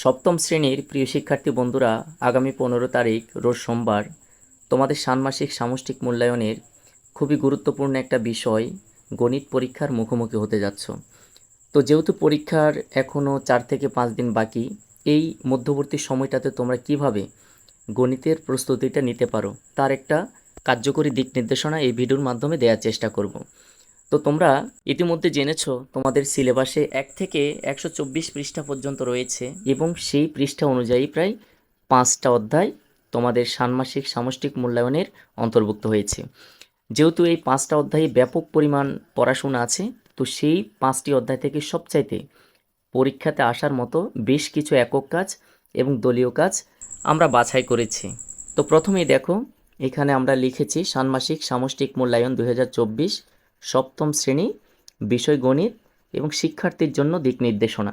সপ্তম শ্রেণির প্রিয় শিক্ষার্থী বন্ধুরা, আগামী পনেরো তারিখ, রোজ সোমবার, তোমাদের ষান্মাসিক সামষ্টিক মূল্যায়নের খুবই গুরুত্বপূর্ণ একটা বিষয়, গণিত পরীক্ষার মুখোমুখি হতে যাচ্ছ। তো যেহেতু পরীক্ষার এখনও চার থেকে পাঁচ দিন বাকি, এই মধ্যবর্তী সময়টাতে তোমরা কীভাবে গণিতের প্রস্তুতিটা নিতে পারো, তার একটা কার্যকরী দিক নির্দেশনা এই ভিডিওর মাধ্যমে দেওয়ার চেষ্টা করব। তো তোমরা ইতিমধ্যে জেনেছো, তোমাদের সিলেবাসে এক থেকে একশো চব্বিশ পৃষ্ঠা পর্যন্ত রয়েছে এবং সেই পৃষ্ঠা অনুযায়ী প্রায় পাঁচটা অধ্যায় তোমাদের ষান্মাসিক সামষ্টিক মূল্যায়নের অন্তর্ভুক্ত হয়েছে। যেহেতু এই পাঁচটা অধ্যায়ে ব্যাপক পরিমাণ পড়াশোনা আছে, তো সেই পাঁচটি অধ্যায় থেকে সবচাইতে পরীক্ষাতে আসার মতো বেশ কিছু একক কাজ এবং দলীয় কাজ আমরা বাছাই করেছি। তো প্রথমেই দেখো, এখানে আমরা লিখেছি ষান্মাসিক সামষ্টিক মূল্যায়ন দুহাজার চব্বিশ সপ্তম শ্রেণি, বিষয় গণিত এবং শিক্ষার্থীর জন্য দিক নির্দেশনা।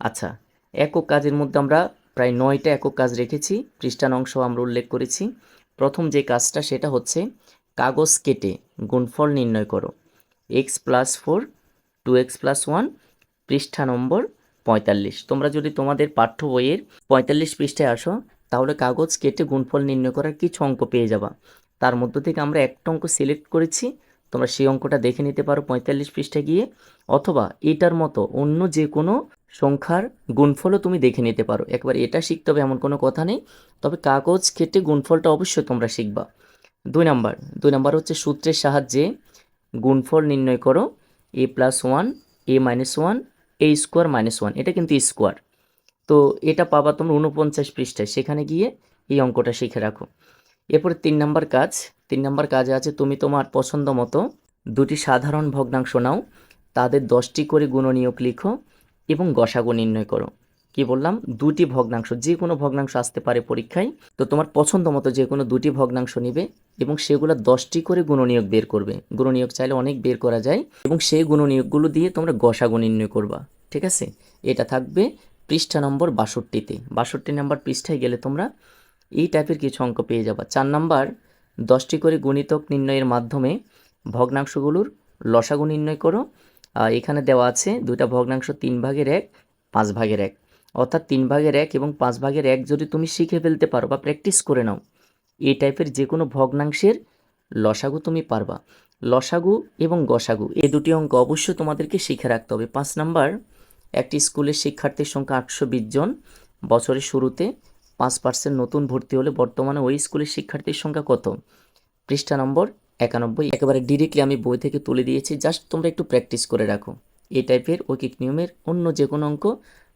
আচ্ছা একক কাজের মধ্যে আমরা প্রায় নয়টা একক কাজ রেখেছি পৃষ্ঠান অংশ আমরা উল্লেখ করেছি। প্রথম যে কাজটা সেটা হচ্ছে কাগজ কেটে গুণফল নির্ণয় করো। X plus four, two x plus one, পৃষ্ঠা নম্বর পঁয়তাল্লিশ। তোমরা যদি তোমাদের পাঠ্য বইয়ের পঁয়তাল্লিশ পৃষ্ঠায় আসো, তাহলে কাগজ কেটে গুণফল নির্ণয় করার কিছু অঙ্ক পেয়ে যাবা। তার মধ্য থেকে আমরা একটা অঙ্ক সিলেক্ট করেছি তোমরা সেই অঙ্কটা দেখে নিতে পারো পঁয়তাল্লিশ পৃষ্ঠায় গিয়ে, অথবা এটার মতো অন্য যে কোনো সংখ্যার গুণফলও তুমি দেখে নিতে পারো। একবার এটা শিখতে হবে, এমন কোনো কথা নেই। তবে কাগজ কেটে গুণফলটা অবশ্যই তোমরা শিখবা। দুই নাম্বার দুই নাম্বার হচ্ছে সূত্রের সাহায্যে গুণফল নির্ণয় করো। A plus one a minus one a square minus one এটা কিন্তু স্কোয়ার তো এটা পাবা তোমরা উনপঞ্চাশ পৃষ্ঠায়, সেখানে গিয়ে এই অঙ্কটা শিখে রাখো। এরপরে তিন নাম্বার কাজ তিন নম্বর কাজে আছে তুমি তোমার পছন্দ মতো দুটি সাধারণ ভগ্নাংশ নাও, তাদের দশটি করে গুণনীয়ক লিখো এবং গসাগু নির্ণয় করো। কি বললাম? দুটি ভগ্নাংশ, যে কোনো ভগ্নাংশ আসতে পারে পরীক্ষায়, তো তোমার পছন্দ মতো যে কোনো দুটি ভগ্নাংশ নিবে এবং সেগুলো দশটি করে গুণনীয়ক বের করবে। গুণনীয়ক চাইলে অনেক বের করা যায় এবং সেই গুণনীয়কগুলো দিয়ে তোমরা গসাগু নির্ণয় করবা, ঠিক আছে? এটা থাকবে পৃষ্ঠা নম্বর বাষট্টিতে। বাষট্টি নাম্বার পৃষ্ঠায় গেলে তোমরা এই টাইপের কিছু অঙ্ক পেয়ে যাবা। চার নাম্বার দশটি করে গুণিতক নির্ণয়ের মাধ্যমে ভগ্নাংশগুলোর লসাগু নির্ণয় করো। এখানে দেওয়া আছে দুইটা ভগ্নাংশ তিন ভাগের এক, পাঁচ ভাগের এক। অর্থাৎ তিন ভাগের এক এবং পাঁচ ভাগের এক যদি তুমি শিখে ফেলতে পারো বা প্র্যাকটিস করে নাও, এই টাইপের যে কোনো ভগ্নাংশের লসাগু তুমি পারবা। লসাগু এবং গসাগু, এই দুটি অঙ্ক অবশ্যই তোমাদেরকে শিখে রাখতে হবে। পাঁচ নাম্বার, একটি স্কুলের শিক্ষার্থীর সংখ্যা আটশো বিশ জন বছরের শুরুতে পাঁচ পার্সেন্ট নতুন ভর্তি হলে বর্তমানে ওই স্কুলের শিক্ষার্থীর সংখ্যা কত? পৃষ্ঠা নম্বর একানব্বই। একেবারে ডিরেক্টলি আমি বই থেকে তুলে দিয়েছি জাস্ট তোমরা একটু প্র্যাকটিস করে রাখো। এই টাইপের ঐকিক নিয়মের অন্য যে কোনো অঙ্ক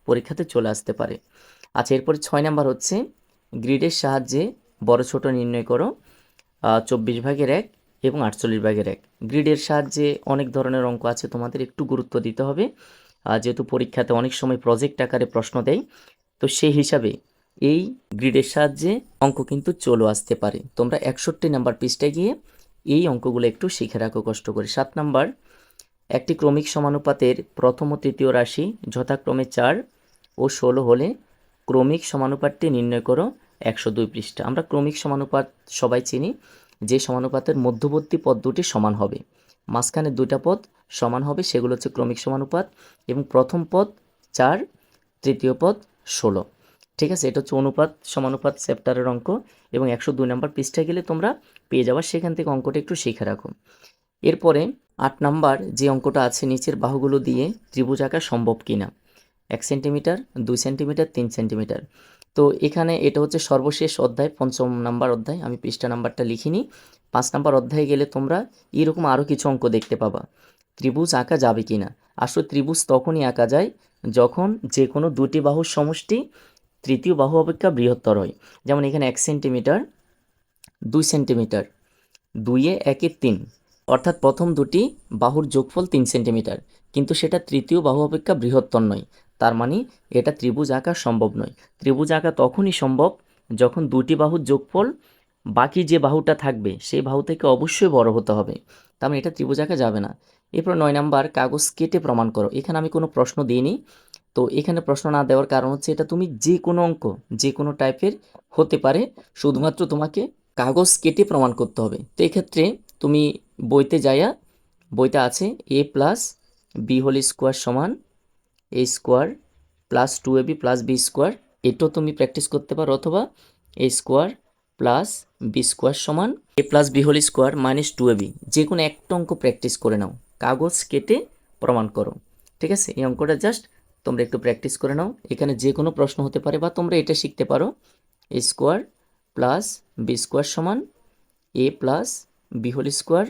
পরীক্ষাতে চলে আসতে পারে। আচ্ছা এরপরে ছয় নাম্বার হচ্ছে গ্রিডের সাহায্যে বড় ছোট নির্ণয় করো চব্বিশ ভাগের এক এবং আটচল্লিশ ভাগের এক। গ্রিডের সাহায্যে অনেক ধরনের অঙ্ক আছে, তোমাদের একটু গুরুত্ব দিতে হবে। যেহেতু পরীক্ষাতে অনেক সময় প্রজেক্ট আকারে প্রশ্ন দেয়, তো সেই হিসাবে এই গ্রিডের সাহায্যে অঙ্ক কিন্তু চলে আসতে পারে। তোমরা একষট্টি নাম্বার পৃষ্ঠায় গিয়ে এই অঙ্কগুলো একটু শিখে রাখো, কষ্ট করে। সাত নাম্বার, একটি ক্রমিক সমানুপাতের প্রথম ও তৃতীয় রাশি যথাক্রমে চার ও ষোলো হলে ক্রমিক সমানুপাতটি নির্ণয় করো একশো দুই পৃষ্ঠা। আমরা ক্রমিক সমানুপাত সবাই চিনি, যে সমানুপাতের মধ্যবর্তী পদ দুটি সমান হবে। মাঝখানে দুইটা পদ সমান হবে, সেগুলো হচ্ছে ক্রমিক সমানুপাত এবং প্রথম পদ চার, তৃতীয় পদ ষোলো। ঠিক আছে? এটা হচ্ছে অনুপাত, সমানুপাত চ্যাপ্টারের অঙ্ক এবং একশো দুই নম্বর পৃষ্ঠায় গেলে তোমরা পেয়ে যাবা। সেখান থেকে অঙ্কটা একটু শিখে রাখো। এরপরে আট নাম্বার যে অঙ্কটা আছে নিচের বাহুগুলো দিয়ে ত্রিভুজ আঁকা সম্ভব কিনা? এক সেন্টিমিটার, দুই সেন্টিমিটার, তিন সেন্টিমিটার। তো এখানে এটা হচ্ছে সর্বশেষ অধ্যায়, পঞ্চম নাম্বার অধ্যায়। আমি পৃষ্ঠা নাম্বারটা লিখিনি। পাঁচ নাম্বার অধ্যায়ে গেলে তোমরা এরকম আরও কিছু অঙ্ক দেখতে পাবা। ত্রিভুজ আঁকা যাবে কিনা? আসলে ত্রিভুজ তখনই আঁকা যায় যখন যে কোনো দুটি বাহুর সমষ্টি তৃতীয় বাহু অপেক্ষা বৃহত্তর হয়। যেমন এখানে এক সেন্টিমিটার, দুই সেন্টিমিটার, দুইয়ে একে তিন। অর্থাৎ প্রথম দুটি বাহুর যোগফল তিন সেন্টিমিটার। কিন্তু সেটা তৃতীয় বাহু অপেক্ষা বৃহত্তর নয়। তার মানে এটা ত্রিভুজ আঁকা সম্ভব নয়। ত্রিভুজ আঁকা তখনই সম্ভব যখন দুটি বাহুর যোগফল, বাকি যে বাহুটা থাকবে, সেই বাহু থেকে অবশ্যই বড় হতে হবে। তার মানে এটা ত্রিভুজ আঁকা যাবে না। এরপর নয় নাম্বার কাগজ কেটে প্রমাণ করো। এখানে আমি কোনো প্রশ্ন দিইনি। তো এখানে প্রশ্ন না দেওয়ার কারণ হচ্ছে এটা তুমি যে কোনো অঙ্ক যে কোনো টাইপের হতে পারে। শুধুমাত্র তোমাকে কাগজ কেটে প্রমাণ করতে হবে। তো এক্ষেত্রে তুমি বইতে যাইয়া বইতে আছে a plus b whole square সমান a square plus two a b plus b square এটাও তুমি প্র্যাকটিস করতে পারো অথবা a square plus b square সমান a plus b whole square minus two a b যে কোনো একটা অঙ্ক প্র্যাকটিস করে নাও। কাগজ কেটে প্রমাণ করো। ঠিক আছে? এই অঙ্কটা জাস্ট তোমরা একটু প্র্যাকটিস করে নাও। এখানে যে কোনো প্রশ্ন হতে পারে বা তোমরা এটা শিখতে পারো। A square plus b square সমান a plus b whole square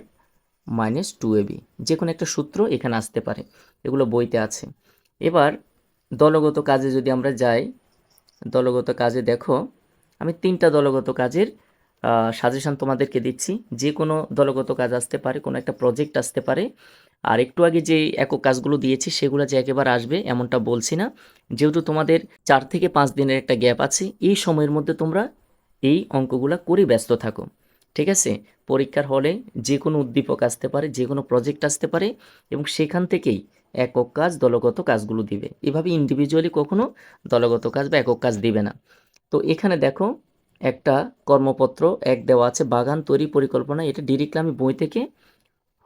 minus two a b যে কোনো একটা সূত্র এখানে আসতে পারে। এগুলো বইতে আছে। এবার দলগত কাজে যদি আমরা যাই, দলগত কাজে দেখো, আমি তিনটা দলগত কাজের সাজেশন তোমাদেরকে দিচ্ছি। যে কোনো দলগত কাজ আসতে পারে, কোনো একটা প্রজেক্ট আসতে পারে। আর একটু আগে যে একক কাজগুলো দিয়েছি, সেগুলো যে একেবারে আসবে এমনটা বলছি না। যেহেতু তোমাদের চার থেকে পাঁচ দিনের একটা গ্যাপ আছে, এই সময়ের মধ্যে তোমরা এই অঙ্কগুলো করে ব্যস্ত থাকো, ঠিক আছে? পরীক্ষার হলে যে কোনো উদ্দীপক আসতে পারে, যে কোনো প্রজেক্ট আসতে পারে এবং সেখান থেকেই একক কাজ, দলগত কাজগুলো দিবে। এভাবে ইন্ডিভিজুয়ালি কখনো দলগত কাজ বা একক কাজ দিবে না। তো এখানে দেখো একটা কর্মপত্র এক দেওয়া আছে, বাগান তৈরি পরিকল্পনা। এটা ডিরেক্টলি আমি বই থেকে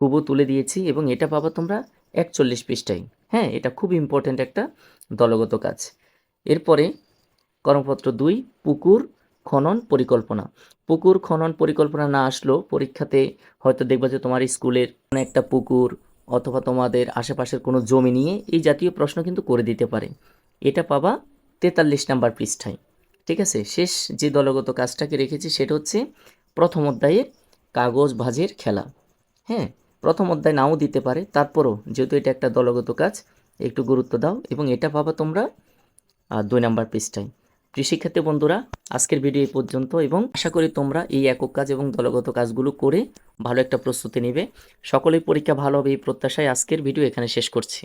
হুবু তুলে দিয়েছি এবং এটা পাবা তোমরা একচল্লিশ পৃষ্ঠায়। হ্যাঁ এটা খুব ইম্পর্ট্যান্ট একটা দলগত কাজ। এরপরে কর্মপত্র দুই, পুকুর খনন পরিকল্পনা। পুকুর খনন পরিকল্পনা না আসলেও পরীক্ষাতে হয়তো দেখবা যে তোমার স্কুলের কোনো একটা পুকুর অথবা তোমাদের আশেপাশের কোনো জমি নিয়ে এই জাতীয় প্রশ্ন কিন্তু করে দিতে পারে। এটা পাবা তেতাল্লিশ নাম্বার পৃষ্ঠায়। ঠিক আছে? শেষ যে দলগত কাজটাকে রেখেছি সেটা হচ্ছে প্রথম অধ্যায়ের কাগজ ভাজের খেলা। হ্যাঁ? প্রথম অধ্যায় নাও দিতে পারে, তারপরও যেহেতু এটা একটা দলগত কাজ, একটু গুরুত্ব দাও এবং এটা পাবা তোমরা দুই নাম্বার পৃষ্ঠায়। কৃষিক্ষেত্রে বন্ধুরা, আজকের ভিডিও এই পর্যন্ত এবং আশা করি তোমরা এই একক কাজ এবং দলগত কাজগুলো করে ভালো একটা প্রস্তুতি নেবে। সকলেই পরীক্ষা ভালো হবে এই প্রত্যাশায় আজকের ভিডিও এখানে শেষ করছি।